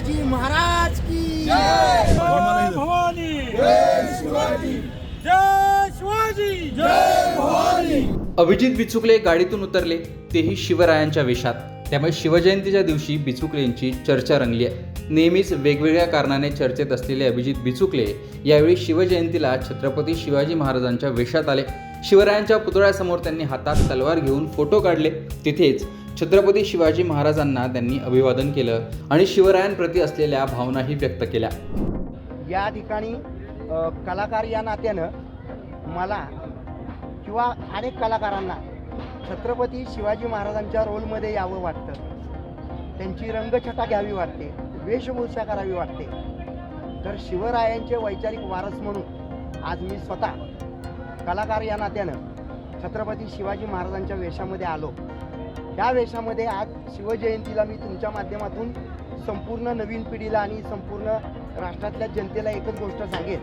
शिवाजी महाराज की भवानी। जय शिवाजी। अभिजित बिचुकले गाडीतून उतरले तेही शिवरायांच्या वेशात. त्यामुळे शिवजयंतीच्या दिवशी बिचुकलेंची चर्चा रंगली आहे. नेहमीच वेगवेगळ्या कारणाने चर्चेत असलेले अभिजित बिचुकले यावेळी शिवजयंतीला छत्रपती शिवाजी महाराजांच्या वेशात आले. शिवरायांच्या पुतळ्यासमोर त्यांनी हातात तलवार घेऊन फोटो काढले. तिथेच छत्रपती शिवाजी महाराजांना त्यांनी अभिवादन केलं आणि शिवरायांप्रती असलेल्या भावनाही व्यक्त केल्या. या ठिकाणी कलाकार या नात्यानं मला किंवा अनेक कलाकारांना छत्रपती शिवाजी महाराजांच्या रोलमध्ये यावं वाटतं. त्यांची रंगछटा घ्यावी वाटते वेशभूषा करावी वाटते. तर शिवरायांचे वैचारिक वारस म्हणून आज मी स्वतः कलाकार या नात्यानं छत्रपती शिवाजी महाराजांच्या वेशामध्ये आलो. या वेशामध्ये आज शिवजयंतीला मी तुमच्या माध्यमातून संपूर्ण नवीन पिढीला आणि संपूर्ण राष्ट्रातल्या जनतेला एकच गोष्ट सांगेन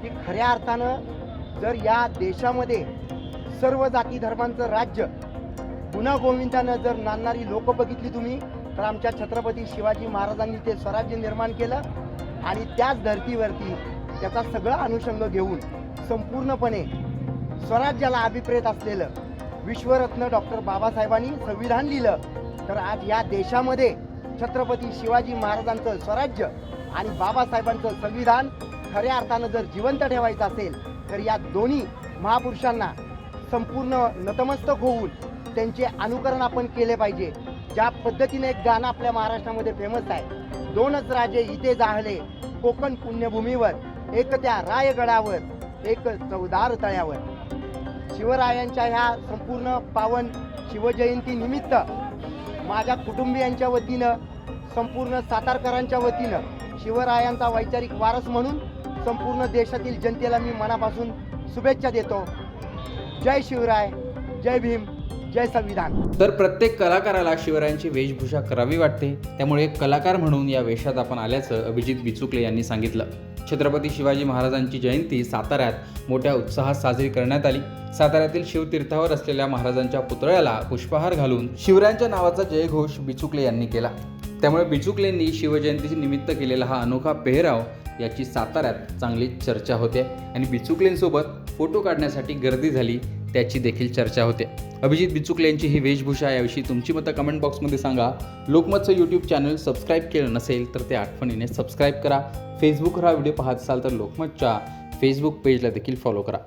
की खऱ्या अर्थानं जर या देशामध्ये सर्व जाती धर्मांचं राज्य गुन्हा गोविंदानं जर नांदणारी लोक बघितली तुम्ही तर आमच्या छत्रपती शिवाजी महाराजांनी ते स्वराज्य निर्माण केलं आणि त्याच धर्तीवरती त्याचा सगळा अनुषंग घेऊन संपूर्णपणे स्वराज्याला अभिप्रेत असलेलं विश्वरत्न डॉक्टर बाबासाहेबांनी संविधान लिहिलं. तर आज या देशामध्ये छत्रपती शिवाजी महाराजांचं स्वराज्य आणि बाबासाहेबांचं संविधान खऱ्या अर्थानं जर जिवंत ठेवायचं असेल तर या दोन्ही महापुरुषांना संपूर्ण नतमस्तक होऊन त्यांचे अनुकरण आपण केले पाहिजे. ज्या पद्धतीने एक गाणं आपल्या महाराष्ट्रामध्ये फेमस आहे. दोनच राजे इथे जाहले कोकण पुण्यभूमीवर एक त्या रायगडावर एक चौदार तळ्यावर. शिवरायांच्या ह्या संपूर्ण पावन शिवजयंती निमित्त माझ्या कुटुंबियांच्या वतीनं संपूर्ण सातारकरांच्या वतीनं शिवरायांचा वैचारिक वारस म्हणून संपूर्ण देशातील जनतेला मी मनापासून शुभेच्छा देतो. जय शिवराय जय भीम जय संविधान. तर प्रत्येक कलाकाराला शिवरायांची वेशभूषा करावी वाटते. त्यामुळे कलाकार म्हणून या वेशात आपण आल्याचं अभिजित बिचुकले यांनी सांगितलं. छत्रपती शिवाजी महाराजांची जयंती साताऱ्यात मोठ्या उत्साहात साजरी करण्यात आली. साताऱ्यातील शिवतीर्थावर असलेल्या महाराजांच्या पुतळ्याला पुष्पहार घालून शिवरायांच्या नावाचा जयघोष बिचुकले यांनी केला. त्यामुळे बिचुकलेंनी शिवजयंतीचे निमित्त केलेला हा अनोखा पेहराव याची साताऱ्यात चांगली चर्चा होते आणि बिचुकलेंसोबत फोटो काढण्यासाठी गर्दी झाली. त्याची देखील चर्चा होते. अभिजित बिचुकले यांची ही वेशभूषा याविषयी तुमची मतं कमेंट बॉक्समध्ये सांगा. लोकमतचं यूट्यूब चॅनल सबस्क्राईब केलं नसेल तर ते आठवणीने सबस्क्राईब करा. फेसबुकवर हा व्हिडिओ पाहत असाल तर लोकमतच्या फेसबुक पेजला देखील फॉलो करा.